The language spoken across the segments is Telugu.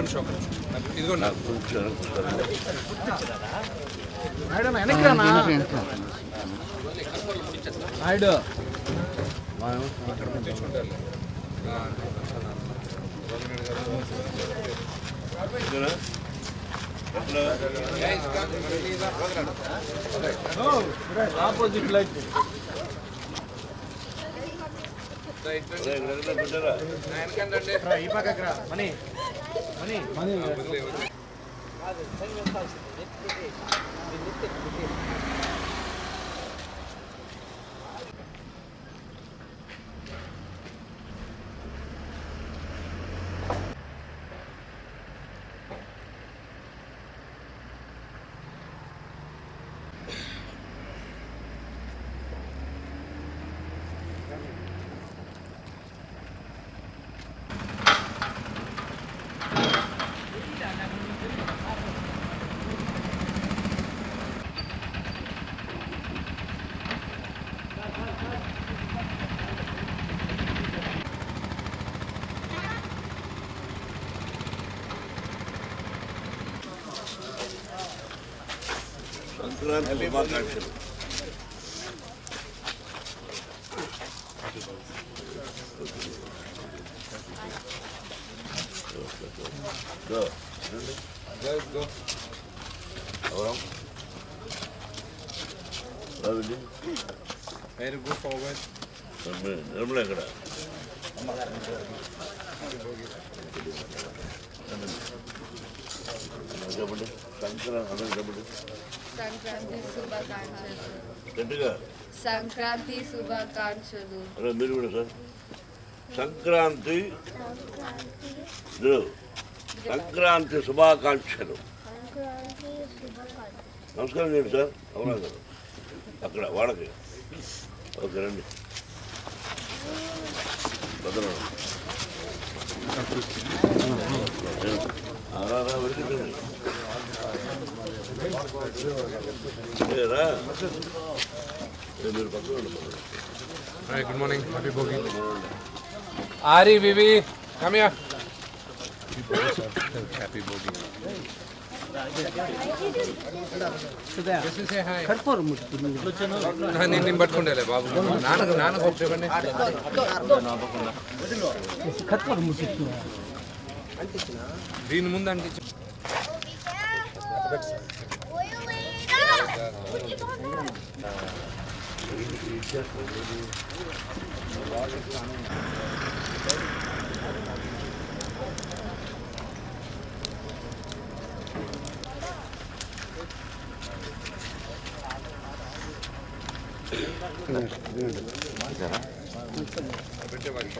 నిమిషం ఒక్క నిమిషం ఇదిగోండి. నాయుడు. Opposite light. ఈ పక్కకి రా మనీ. ಮನೆ మనీ మనీ వదిలే, వదిలే. సంక్రాంతి శుభాకాంక్షలు Go. Go, go. ఎవరం రావిడి Very good forward. నిర్మల ఎక్కడ చెప్పండి సంక్రాంతి అందరూ చెప్పండి సంక్రాంతి శుభాకాంక్షలు. సంక్రాంతి శుభాకాంక్షలు. మీరు కూడా సార్. సంక్రాంతి సంక్రాంతి శుభాకాంక్షలు. నమస్కారం చేయండి సార్. అవునా గారు అక్కడ వాళ్ళకి. ఓకే రండి. భద్రం రా రా వెళ్తుంది రా ఏ, మీరు పక్కన ఉండండి. Hi, good morning. Happy Bogi. Ari, Vivi, come here. Happy Bogi. నేను నేను పట్టుకుంటాలే బాబు నాన్నకు నాన్నకు ఒకటి ఇవ్వండి కర్పూరం ముట్టుకుంది దీని ముందు అంటించి పెట్టేవాడికి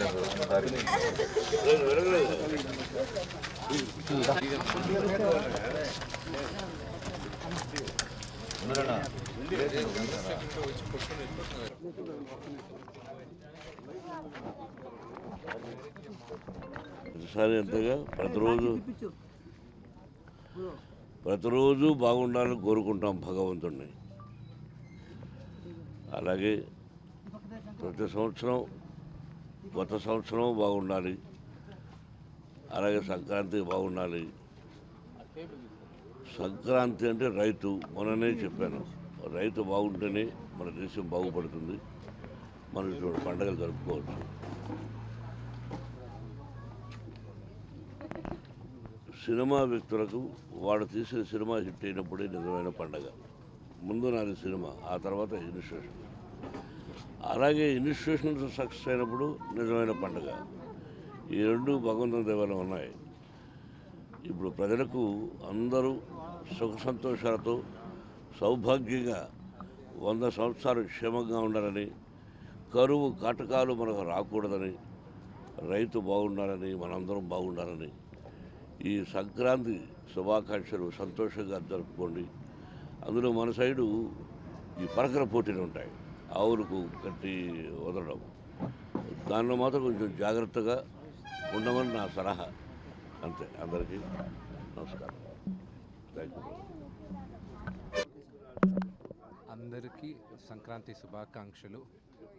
తీసుకోవాలని ప్రతిసారి ఎంతగా? ప్రతిరోజు ప్రతిరోజు బాగుండాలని కోరుకుంటాం భగవంతుణ్ణి. అలాగే ప్రతి సంవత్సరం కొత్త సంవత్సరం బాగుండాలి. అలాగే సంక్రాంతి బాగుండాలి. సంక్రాంతి అంటే రైతు మొన్ననే చెప్పాను. రైతు బాగుంటేనే మన దేశం బాగుపడుతుంది. మనం ఇటువంటి పండుగలు జరుపుకోవచ్చు. సినిమా వ్యక్తులకు వాడు తీసిన సినిమా హిట్ అయినప్పుడే నిజమైన పండగ. ముందు నాది సినిమా ఆ తర్వాత ఇన్స్టిట్యూషన్ అలాగే ఇన్స్టిట్యూషన్స్ సక్సెస్ అయినప్పుడు నిజమైన పండుగ. ఈ రెండు భగవంతుని దేవాలయం ఉన్నాయి. ఇప్పుడు ప్రజలకు అందరూ సుఖ సంతోషాలతో సౌభాగ్యంగా వంద సంవత్సరాలు క్షేమంగా ఉండాలని కరువు కాటకాలు మనకు రాకూడదని రైతు బాగుండాలని మనందరం బాగుండాలని ఈ సంక్రాంతి శుభాకాంక్షలు సంతోషంగా జరుపుకోండి. అందులో మన సైడు ఈ పరకర పోటీలు ఉంటాయి. ఆవులకు కట్టి వదలడం. దానిలో మాత్రం కొంచెం జాగ్రత్తగా ఉండమని నా సలహా. అంతే. అందరికీ నమస్కారం. థ్యాంక్ యూ అందరికీ సంక్రాంతి శుభాకాంక్షలు.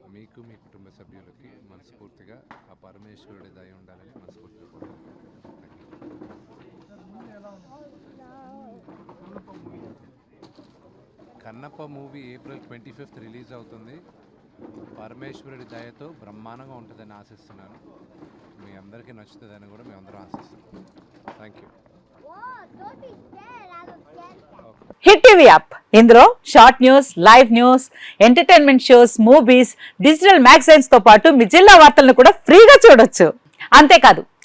మీకు మీ కుటుంబ సభ్యులకి మనస్ఫూర్తిగా ఆ పరమేశ్వరుడి దయ ఉండాలని మనస్ఫూర్తిగా Kannappa movie April twenty fifth release అవుతుంది. పరమేశ్వరుడి దయతో బ్రహ్మాండంగా ఉంటుందని ఆశిస్తున్నాను. మీ అందరికీ నచ్చుతుందని కూడా మేము అందరం ఆశిస్తున్నాం. Thank you hit TV app. ఇందులో short news live news entertainment shows movies digital మ్యాగజైన్స్తో పాటు మీ జిల్లా వార్తలను కూడా ఫ్రీగా చూడొచ్చు. అంతేకాదు